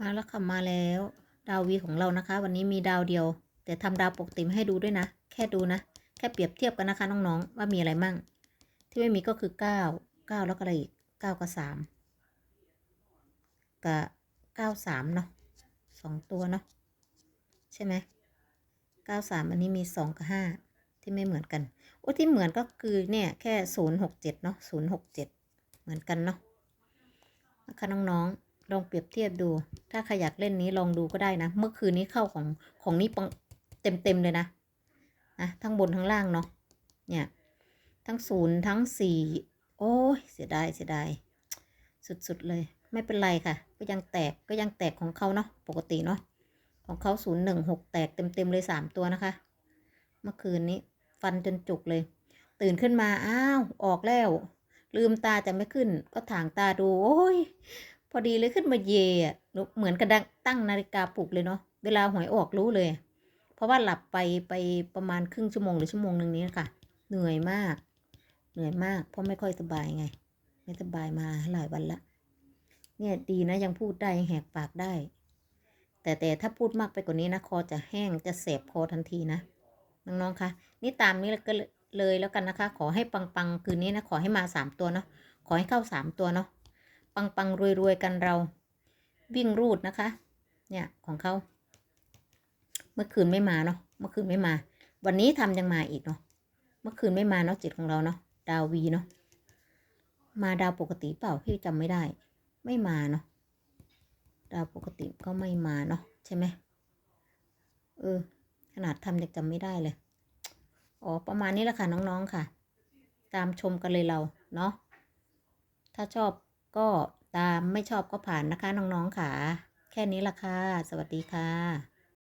มาแล้วค่ะมาแล้ว ดาววีของเรานะคะ วันนี้มีดาวเดียว แต่ทำดาวปกติมให้ดูด้วยนะ แค่ดูนะ แค่เปรียบเทียบกันนะคะน้องๆ ว่ามีอะไรมั่ง ที่ไม่มีก็คือเก้าเก้าแล้วก็อะไรอีกเก้ากับสามกับเก้าสามเนาะสองตัวเนาะใช่ไหมเก้าสามอันนี้มีสองกับห้าที่ไม่เหมือนกันโอ้ที่เหมือนก็คือเนี่ยแค่ศูนย์หกเจ็ดเนาะศูนย์หกเจ็ดเหมือนกันเนาะนะคะน้องๆ ลองเปรียบเทียบดู ถ้าใครอยากเล่นนี้ลองดูก็ได้นะ เมื่อคืนนี้เข้าของของนี้ปังเต็มเต็มๆเลยนะนะทั้งบนทั้งล่างเนาะ เนี่ย ทั้งศูนย์ทั้งสี่โอ้ยเสียดายเสียดายสุดๆเลย ไม่เป็นไรค่ะ ก็ยังแตกก็ยังแตกของเขาเนาะปกติเนาะของเขาศูนย์หนึ่งหกแตกเต็มๆเลยสามตัวนะคะ เมื่อคืนนี้ ฟันจนจุกเลย ตื่นขึ้นมา อ้าว ออกแล้ว ลืมตาจะไม่ขึ้น ก็ถางตาดู โอ้ย พอดีเลยขึ้นมาเยอะเหมือนกับดังตั้งนาฬิกาปลุกเลยเนาะเวลาหวยออกรู้เลย เพราะว่าหลับไปไปประมาณครึ่งชั่วโมงหรือชั่วโมงหนึ่งนี้ค่ะ เหนื่อยมาก เหนื่อยมาก เพราะไม่ค่อยสบายไง ไม่สบายมาหลายวันละ เนี่ยดีนะยังพูดได้ยังแหกปากได้ แต่แต่ถ้าพูดมากไปกว่านี้นะคอจะแห้งจะเสบคอทันทีนะน้องๆคะนี่ตามนี้ก็เลยแล้วกันนะคะ ขอให้ปังๆคืนนี้นะขอให้มาสามตัวเนาะขอให้เข้าสามตัวเนาะ ปังๆรวยๆกันเรา วิ่งรูดนะคะ เนี่ยของเขาเมื่อคืนไม่มาเนาะเมื่อคืนไม่มา วันนี้ทำยังมาอีกเนาะเมื่อคืนไม่มาเนาะจิตของเราเนาะดาววีเนาะมาดาวปกติเปล่าพี่จำไม่ได้ ไม่มาเนาะดาวปกติก็ไม่มาเนาะใช่ไหมเออขนาดทำยังจำไม่ได้เลยอ๋อประมาณนี้แหละค่ะน้องๆค่ะ ตามชมกันเลยเราเนาะถ้าชอบ ก็ตามไม่ชอบก็ผ่านนะคะน้องๆค่ะ แค่นี้ละค่ะ สวัสดีค่ะ